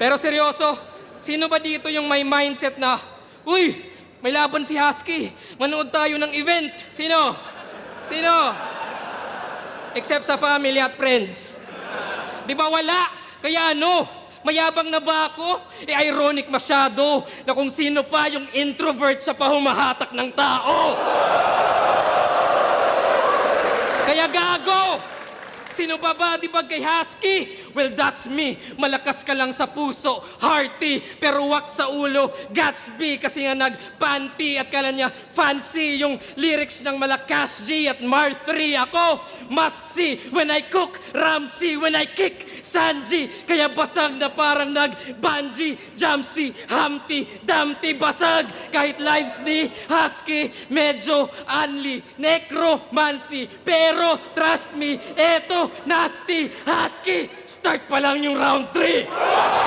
Pero seryoso, sino ba dito yung may mindset na, Uy, may laban si Husky. Manood tayo ng event. Sino? Sino? Except sa family at friends. Di ba wala? Kaya ano? Mayabang na ba ako? Eh, ironic masyado na kung sino pa yung introvert sa pahumahatak ng tao. Kaya gago! Sino ba ba, di ba kay Husky? Well, that's me. Malakas ka lang sa puso, hearty, pero wak sa ulo, Gatsby. Kasi nga nag-panty at kala niya fancy yung lyrics ng malakas G at Mar 3. Ako, must see when I cook, Ramsey when I kick, Sanji. Kaya basag na parang nag-bungee, Jamsi, Humpty, Dumpty, basag. Kahit lives ni Husky, medyo unli, necromancy. Pero trust me, eto, nasty, Husky. Start pa lang yung round 3.